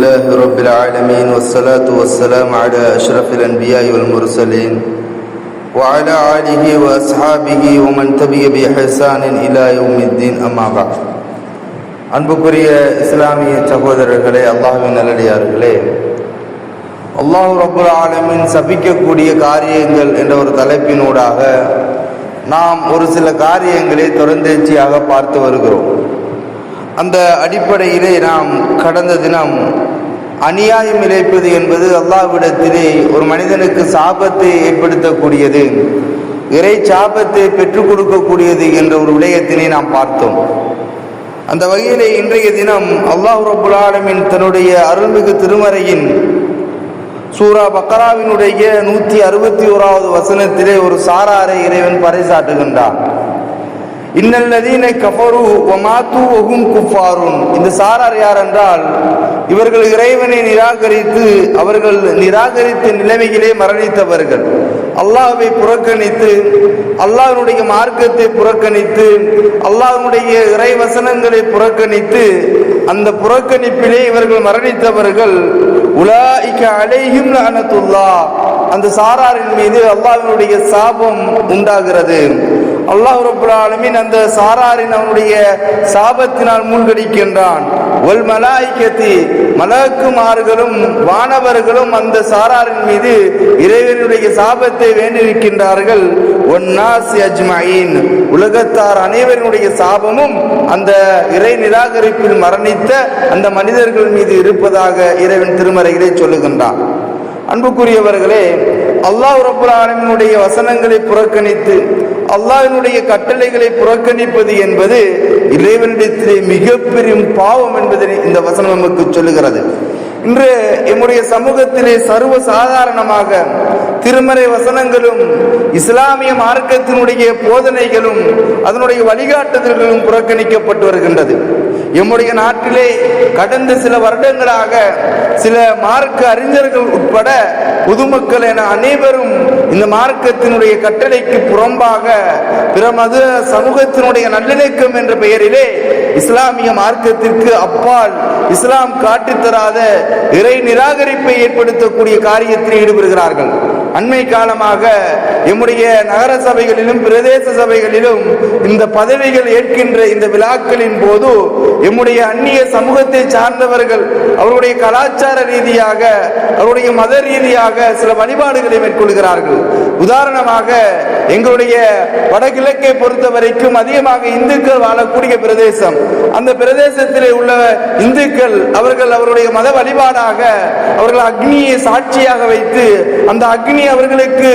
لله رب العالمين والصلاة والسلام على أشرف الأنبياء والمرسلين وعلى آله وأصحابه ومن تبع بإحسان إلى يوم الدين أما بعد அன்புக்குரிய இஸ்லாமிய சகோதரர்களே அல்லாஹ்வின் நல்லடியார்களே அல்லாஹ் ரபுல் ஆலமின் சபிக்கக்கூடிய காரியங்கள் என்ற ஒரு தலைப்பினூடாக நாம் ஒரு சில காரியங்களை தொடர்ந்தேர்ச்சியாக பார்த்து வருகிறோம் அந்த அடிப்படையிலே நாம் கடந்த தினம் அநியாயம் இழைப்பது என்பது அல்லாவிடத்திலே ஒரு மனிதனுக்கு சாபத்தை ஏற்படுத்தக்கூடியது இறை சாபத்தை பெற்றுக் கொடுக்கக்கூடியது என்ற ஒரு விடயத்தினை நாம் பார்த்தோம். அந்த வகையிலே இன்றைய தினம் அல்லாஹ் ரபுல் ஆலமின் தன்னுடைய அருள்மிகு திருமறையின் சூரா பக்கராவினுடைய நூற்றி அறுபத்தி ஓராவது வசனத்திலே ஒரு சாராரை இறைவன் பறைசாட்டுகின்றான் இன்னல்லதீன கஃபரு ஒமாத்து ஒகும் குஃபாரும் இந்த சாரார் யார் என்றால் இவர்கள் இறைவனை நிராகரித்து அவர்கள் நிராகரித்த நிலைமையிலே மரணித்தவர்கள். அல்லாஹை புறக்கணித்து அல்லாஹ்வுடைய மார்க்கத்தை புறக்கணித்து அல்லாஹ்வுடைய இறை வசனங்களை புறக்கணித்து அந்த புறக்கணிப்பிலே இவர்கள் மரணித்தவர்கள். உலாய்க்க அலைஹிம் அனத்துல்லா அந்த சாராரின் மீது அல்லாஹினுடைய சாபம் உண்டாகிறது. அல்லாஹ் ரபுல் அந்த சாராரின் அவனுடைய சாபத்தினால் மூழ்கடிக்கின்றான். ஒல் மலாய்க்கத்தி மலக்குமார்களும் வானவர்களும் அந்த சாராரின் மீது இறைவனுடைய சாபத்தை வேண்டியிருக்கின்றார்கள். ஒன்னாசி அஜ்மாயின் உலகத்தார் அனைவருடைய சாபமும் அந்த இறை நிராகரிப்பில் மரணித்த அந்த மனிதர்கள் மீது இருப்பதாக இறைவன் திருமறைகளை சொல்லுகின்றான். அன்புக்குரியவர்களே அல்லாஹ் ரபுல் ஆலமினுடைய வசனங்களை புறக்கணித்து அல்லாஹினுடைய கட்டளைகளை புறக்கணிப்பது என்பது இறைவனிடத்திலே மிக பாவம் என்பதை இந்த வசனம் நமக்கு சொல்லுகிறது. இன்று எம்முடைய சமூகத்திலே சர்வ சாதாரணமாக திருமறை வசனங்களும் இஸ்லாமிய மார்க்கத்தினுடைய போதனைகளும் அதனுடைய வழிகாட்டுதல்களும் புறக்கணிக்கப்பட்டு வருகின்றது. எம்முடைய நாட்டிலே கடந்த சில வருடங்களாக சில மார்க்க அறிஞர்கள் உட்பட பொதுமக்கள் என அனைவரும் இந்த மார்க்கத்தினுடைய கட்டளைக்கு புறம்பாக பிற மத சமூகத்தினுடைய நல்லிணக்கம் என்ற பெயரிலே இஸ்லாமிய மார்க்கத்திற்கு அப்பால் இஸ்லாம் காட்டித்தராத இறை நிராகரிப்பை ஏற்படுத்தக்கூடிய காரியத்தில் ஈடுபடுகிறார்கள். அண்மை காலமாக எம்முடைய நகர சபைகளிலும் பிரதேச சபைகளிலும் இந்த பதவிகள் ஏற்கின்ற இந்த விழாக்களின் போது எம்முடைய அந்நிய சமூகத்தை சார்ந்தவர்கள் அவருடைய கலாச்சார ரீதியாக அவருடைய மத ரீதியாக சில வழிபாடுகளை மேற்கொள்கிறார்கள். உதாரணமாக எங்களுடைய வடகிழக்கை பொறுத்த வரைக்கும் அதிகமாக இந்துக்கள் வாழக்கூடிய பிரதேசம். அந்த பிரதேசத்திலே உள்ள இந்துக்கள் அவர்கள் அவருடைய மத வழிபாடாக அவர்கள் அக்னியை சாட்சியாக வைத்து அந்த அக்னி அவர்களுக்கு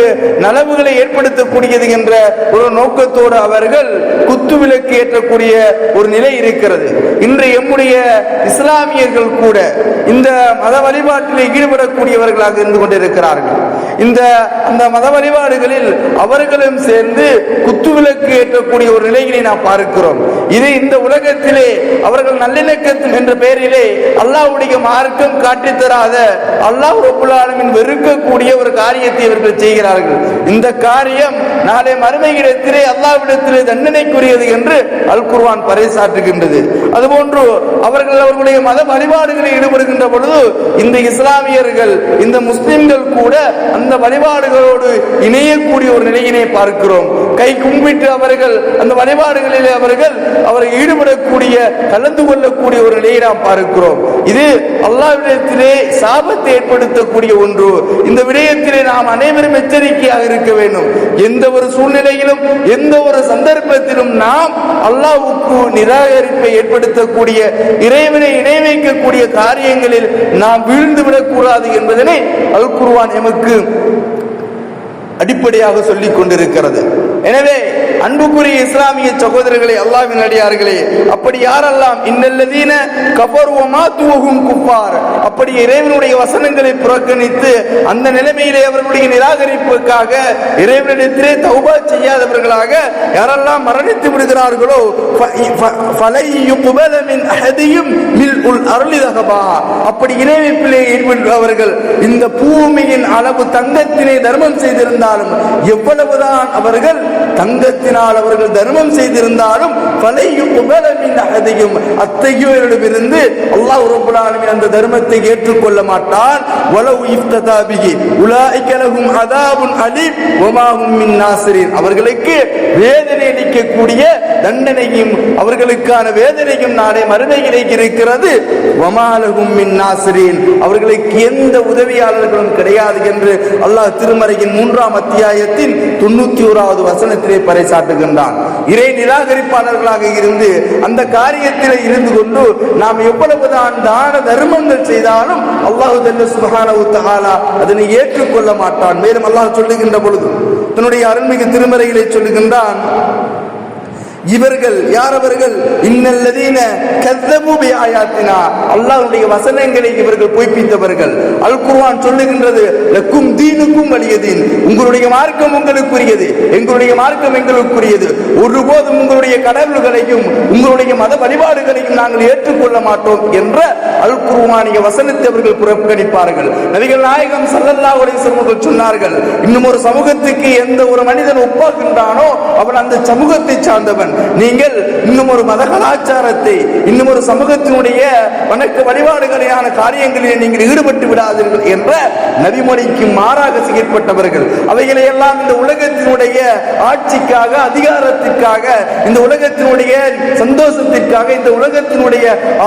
நலவுகளை ஏற்படுத்தக்கூடியது என்ற ஒரு நோக்கத்தோடு அவர்கள் குத்து விளக்கு ஏற்றக்கூடிய ஒரு நிலை இருக்கிறது. இன்று எம்முடைய இஸ்லாமியர்கள் கூட இந்த மத வழிபாட்டில் ஈடுபடக்கூடியவர்களாக இருந்து கொண்டிருக்கிறார்கள். இந்த அந்த மத வழிபாடு வழிபாடுகளில் அவர்களும் சேர்ந்து குத்துவிளக்கு ஏற்றக்கூடிய ஒரு நிலையினை நாம் பார்க்கிறோம். இது இந்த உலகத்திலே அவர்கள் நல்லிணக்கத்தில் என்ற பெயரிலே அல்லாவுடைய மார்க்கம் காட்டித்தராத அல்லாஹ் ரபுல்லாலமின் வெறுக்கக்கூடிய ஒரு காரியத்தை இவர்கள் செய்கிறார்கள். இந்த காரியம் நாளை மறுமையிடத்திலே அல்லாவிடத்திலே தண்டனைக்குரியது என்று அல் குர்வான் பறைசாற்றுகின்றது. அதுபோன்று அவர்கள் அவர்களுடைய மத வழிபாடுகளில் ஈடுபடுகின்ற பொழுது இந்த இஸ்லாமியர்கள் இந்த முஸ்லிம்கள் கூட அந்த வழிபாடுகளோடு இணையக்கூடிய ஒரு நிலையினை பார்க்கிறோம். கை கும்பிட்டு அவர்கள் அந்த வழிபாடுகளில் அவர்கள் அவரை ஈடுபடக்கூடிய கலந்து கொள்ளக்கூடிய ஒரு நிலையை நாம் பார்க்கிறோம். இது அல்லாவிடத்திலே சாபத்தை ஏற்படுத்தக்கூடிய ஒன்று. இந்த விடயத்திலே நாம் அனைவரும் எச்சரிக்கையாக இருக்க வேண்டும். எந்த ஒரு சூழ்நிலையிலும் எந்த ஒரு சந்தர்ப்பத்திலும் நாம் அல்லாவுக்கு நிராகரிப்பை ஏற்படுத்தக்கூடிய இறைவனை இணை வைக்கக்கூடிய காரியங்களில் நாம் வீழ்ந்து விடக்கூடாது என்பதனை அல் குருவான் எமக்கு அடிப்படையாக சொல்லிக் கொண்டிருக்கிறது. எனவே அன்புக்குரிய இஸ்லாமிய சகோதரர்களே அல்லாவின் அடியார்களே அப்படி யாரெல்லாம் இன்னல்லதீன கபருவமா துவகும் குப்பார் அப்படி இறைவனுடைய வசனங்களை புறக்கணித்து அந்த நிலைமையிலே அவர்களுடைய நிராகரிப்புக்காக இறைவனிடத்திலே தௌபா செய்யாதவர்களாக யாரெல்லாம் மரணித்து விடுகிறார்களோ அப்படி இணைவிப்பிலே ஈடுபடுபவர்கள் இந்த பூமியின் அளவு தங்கத்தினை தர்மம் செய்திருந்தாலும் எவ்வளவுதான் அவர்கள் தங்கத்தின் நோக்கத்தினால் அவர்கள் தர்மம் செய்திருந்தாலும் பலையும் உபலமின் அதையும் அத்தையோரிடமிருந்து அல்லாஹ் ரப்பல் அந்த தர்மத்தை ஏற்றுக்கொள்ள மாட்டான். வலவு இஃப்ததா பிஹி அதாபுன் அலீம் வமா மின் நாசிரின். அவர்களுக்கு வேதனை அளிக்கக்கூடிய தண்டனையும் அவர்களுக்கான வேதனையும் நாளை மறுமையிலே இருக்கிறது. வமா லஹும் மின் நாசிரின். அவர்களுக்கு எந்த உதவியாளர்களும் கிடையாது என்று அல்லாஹ் திருமறையின் மூன்றாம் அத்தியாயத்தின் தொண்ணூத்தி ஓராவது வசனத்திலே பறைசா பறைசாட்டுகின்றான் இறை நிராகரிப்பாளர்களாக இருந்து அந்த காரியத்தில் இருந்து கொண்டு நாம் எவ்வளவுதான் தான தர்மங்கள் செய்தாலும் அல்லாஹு ஜல்ல சுப்ஹானஹு தஆலா அதனை ஏற்றுக்கொள்ள மாட்டான். மேலும் அல்லாஹ் சொல்லுகின்ற பொழுது தன்னுடைய அருள்மிகு திருமறைகளை சொல்லுகின்றான் இவர்கள் யார் அவர்கள் இன்னல்லதீன கத்தபூபி ஆயாத்தினா அல்லாஹ்வுடைய வசனங்களை இவர்கள் பொய்ப்பித்தவர்கள். அல் குர்ஆன் சொல்லுகின்றது லக்கும் தீனுக்கும் வலியதீன் உங்களுடைய மார்க்கம் உங்களுக்குரியது. எங்களுடைய மார்க்கம் எங்களுக்குரியது. ஒருபோதும் உங்களுடைய கடவுள்களையும் உங்களுடைய மத வழிபாடுகளையும் நாங்கள் ஏற்றுக்கொள்ள மாட்டோம் என்ற அல் குர்ஆனிய வசனத்தை அவர்கள் புறக்கணிப்பார்கள். நபிகள் நாயகம் சல்லல்லா அலைஹி வஸல்லம் சொன்னார்கள் இன்னும் ஒரு சமூகத்துக்கு எந்த ஒரு மனிதன் ஒப்பாகின்றானோ அவன் அந்த சமூகத்தை சார்ந்தவன். நீங்கள் இன்னும் ஒரு மத கலாச்சாரத்தை இன்னும் ஒரு சமூகத்தினுடைய வணக்க வழிபாடுகளையான காரியங்களில் நீங்கள் ஈடுபட்டு விடாதீர்கள் என்ற நபிமொழிக்கு மாறாக செயற்பட்டவர்கள். அவைகளை எல்லாம் இந்த உலகத்தினுடைய ஆட்சிக்காக அதிகாரத்திற்காக இந்த உலகத்தினுடைய சந்தோஷத்திற்காக இந்த உலகத்தினுடைய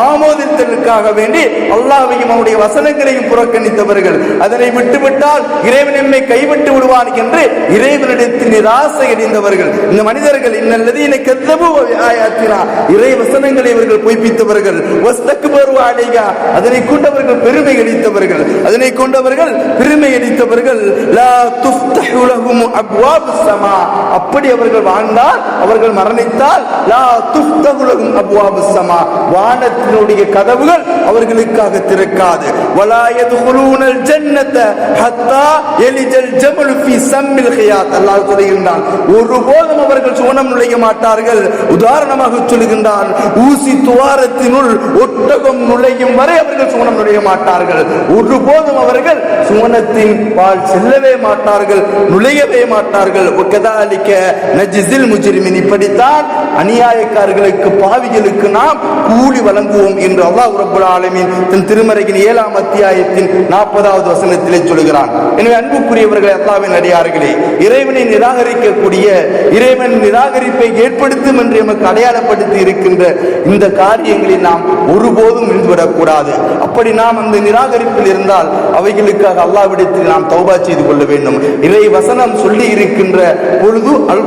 ஆமோதித்தலுக்காக வேண்டி அல்லாவையும் அவனுடைய வசனங்களையும் புறக்கணித்தவர்கள். அதனை விட்டுவிட்டால் இறைவன் என்னை கைவிட்டு விடுவான் என்று இறைவனிடத்தில் நிராசை அடைந்தவர்கள். இந்த மனிதர்கள் இன்னல்லதீன கத்தபு ஆயாத்தினா இறை வசனங்களை இவர்கள் பொய்ப்பித்தவர்கள். வஸ்தக்பரு அலைஹா. அதனை கொண்டவர்கள் பெருமை அளித்தவர்கள். அதனை கொண்டவர்கள் பெருமை அளித்தவர்கள். லா துஃப்தஹு லஹும் அப்வாபுஸ் ஸமா. அப்படி அவர்கள் வாழ்ந்தால் அவர்கள் மரணித்தால் லா துஃப்தஹு லஹும் அப்வாபுஸ் ஸமா. வானத்தினுடைய கதவுகள் அவர்களுக்காக திறக்காது. வலா யதுகுலூனல் ஜன்னத ஹத்தா எலிஜல் ஜமலு ஃபீ சம்மில் ஹியாத். அல்லாஹ் சொல்கின்றான் ஒருபோதும் அவர்கள் சுவனம் நுழைய மாட்டார்கள். உதாரணமாக சொல்லுகின்றான் ஊசி துவாரத்தினுள் ஒட்டகம் நுழையும் வரை அவர்கள் சுவனம் நுழைய மாட்டார்கள். ஒருபோதும் அவர்கள் சுவனத்தின் பால் செல்லவே மாட்டார்கள் நுழையவே மாட்டார்கள். ஒக்கதாலிக்க நஜிசில் முஜிரிமின் இப்படித்தான் அநியாயக்காரர்களுக்கு பாவிகளுக்கு நாம் கூலி வழங்குவோம் என்று அல்லாஹ் ரப்பல் ஆலமின் தன் திருமறையின் ஏழாம் அத்தியாயத்தின் நாற்பதாவது வசனத்திலே சொல்கிறான் எனவே அன்புக்குரியவர்கள் அல்லாவின் அடியார்களே இறைவனை நிராகரிக்கக்கூடிய இறைவன் நிராகரிப்பை ஏற்படுத்தும் என்று எமக்கு அடையாளப்படுத்தி இருக்கின்ற இந்த காரியங்களில் நாம் ஒருபோதும் விழுந்துவிடக்கூடாது. அப்படி நாம் அந்த நிராகரிப்பில் இருந்தால் அவைகளுக்காக அல்லாவிடத்தில் நாம் தௌபா செய்து கொள்ள வேண்டும். இறை வசனம் சொல்லி இருக்கின்ற பொழுது அல்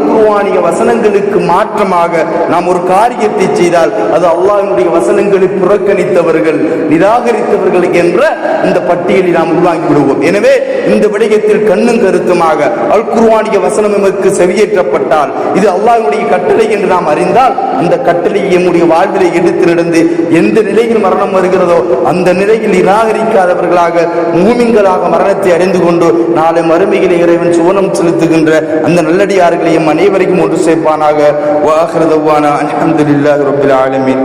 வசனங்களுக்கு மாற்றமாக நாம் ஒரு காரியத்தை செய்தால் அது அல்லாஹினுடைய வசனங்களை புறக்கணித்தவர்கள் நிராகரித்தவர்கள் என்ற இந்த பட்டியலில் நாம் உள்வாங்கி விடுவோம் எனவே இந்த விடயத்தில் கண்ணும் கருத்துமாக அல் குர்ஆனிய வசனம் எமக்கு செவியேற்றப்பட்டால் இது அல்லாஹுடைய கட்டளை என்று நாம் அறிந்தால் அந்த கட்டளையை நம்முடைய வாழ்விலை எடுத்து நடந்து எந்த நிலையில் மரணம் வருகிறதோ அந்த நிலையில் நிராகரிக்காதவர்களாக மூமிங்களாக மரணத்தை அறிந்து கொண்டு நாளை மறுமையிலே இறைவன் சுவனம் செலுத்துகின்ற அந்த நல்லடியார்களையும் அனைவரைக்கும் ஒன்று சேர்ப்பானாக. வாஹ்ரதவானா அல்ஹம்துலில்லாஹி ரப்பில் ஆலமீன்.